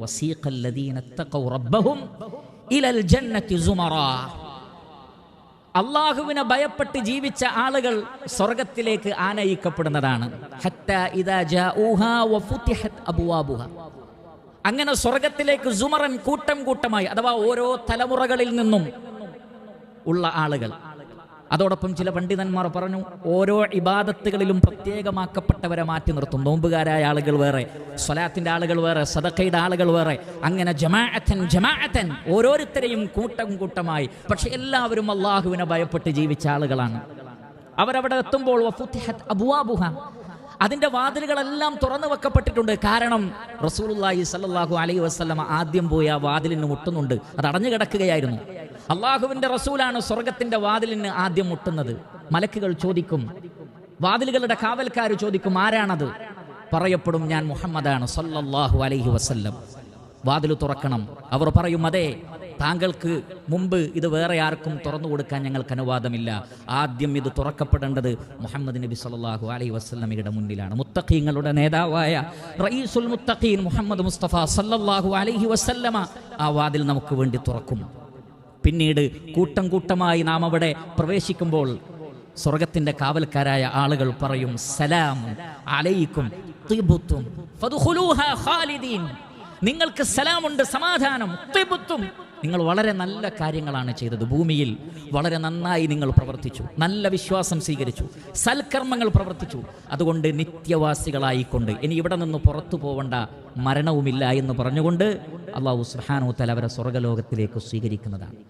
വസീഖല്ലദീന اتقوا ربهم الى الجنه زمرا. അള്ളാഹുവിനെ ഭയപ്പെട്ട് ജീവിച്ച ആളുകൾ സ്വർഗത്തിലേക്ക് ആനയിക്കപ്പെടുന്നതാണ്. അങ്ങനെ സ്വർഗത്തിലേക്ക് സുമറൻ കൂട്ടം കൂട്ടമായി അഥവാ ഓരോ തലമുറകളിൽ നിന്നും ഉള്ള ആളുകൾ. അതോടൊപ്പം ചില പണ്ഡിതന്മാർ പറഞ്ഞു ഓരോ ഇബാദത്തുകളിലും പ്രത്യേകമാക്കപ്പെട്ടവരെ മാറ്റി നിർത്തും. നോമ്പുകാരായ ആളുകൾ വേറെ സ്വലാത്തിന്റെ ആളുകൾ വേറെ സദക്കയുടെ ആളുകൾ വേറെ അങ്ങനെ ജമാഅത്തൻ ജമാഅത്തൻ ഓരോരുത്തരെയും കൂട്ടം കൂട്ടമായി. പക്ഷെ എല്ലാവരും അള്ളാഹുവിനെ ഭയപ്പെട്ട് ജീവിച്ച ആളുകളാണ്. അവരവിടെ എത്തുമ്പോൾ അതിന്റെ വാതിലുകളെല്ലാം തുറന്നു വെക്കപ്പെട്ടിട്ടുണ്ട്. കാരണം റസൂലുള്ളാഹി സല്ലാഹു അലൈഹി വസ്ലമ ആദ്യം പോയി ആ വാതിലിന് മുട്ടുന്നുണ്ട്. അത് അടഞ്ഞു കിടക്കുകയായിരുന്നു. അള്ളാഹുവിന്റെ റസൂലാണ് സ്വർഗത്തിന്റെ വാതിലിന് ആദ്യം മുട്ടുന്നത്. മലക്കുകൾ ചോദിക്കും വാതിലുകളുടെ കാവൽക്കാർ ചോദിക്കും ആരാണത്? പറയപ്പെടും ഞാൻ മുഹമ്മദാണ്. സല്ലല്ലാഹു അലൈഹി വസല്ലം. വാതിൽ തുറക്കണം. അവർ പറയും അതെ. താങ്കൾക്ക് മുമ്പ് ഇത് വേറെ ആർക്കും തുറന്നു കൊടുക്കാൻ ഞങ്ങൾക്ക് അനുവാദമില്ല. ആദ്യം ഇത് തുറക്കപ്പെടേണ്ടത് മുഹമ്മദ് നബി സല്ലല്ലാഹു അലൈഹി വസ്ലമിയുടെ മുന്നിലാണ്. മുത്തഖീങ്ങളുടെ നേതാവായ റയീസുൽ മുത്തഖീൻ മുഹമ്മദ് മുസ്തഫ സല്ലല്ലാഹു അലൈഹി വസല്ലമ ആ വാതിൽ നമുക്ക് വേണ്ടി തുറക്കും. പിന്നീട് കൂട്ടം കൂട്ടമായി നാം അവിടെ പ്രവേശിക്കുമ്പോൾ സ്വർഗത്തിന്റെ കാവൽക്കാരായ ആളുകൾ പറയും സലാം അലൈക്കും നിങ്ങൾക്ക് സലാമുണ്ട് സമാധാനം തിബുത്തും നിങ്ങൾ വളരെ നല്ല കാര്യങ്ങളാണ് ചെയ്തത്. ഭൂമിയിൽ വളരെ നന്നായി നിങ്ങൾ പ്രവർത്തിച്ചു. നല്ല വിശ്വാസം സ്വീകരിച്ചു. സൽക്കർമ്മങ്ങൾ പ്രവർത്തിച്ചു. അതുകൊണ്ട് നിത്യവാസികളായിക്കൊണ്ട്. ഇനി ഇവിടെ നിന്ന് പുറത്തു പോവേണ്ട മരണവുമില്ല എന്ന് പറഞ്ഞുകൊണ്ട് അള്ളാഹു സുഹാനോ തലവരെ സ്വർഗലോകത്തിലേക്ക് സ്വീകരിക്കുന്നതാണ്.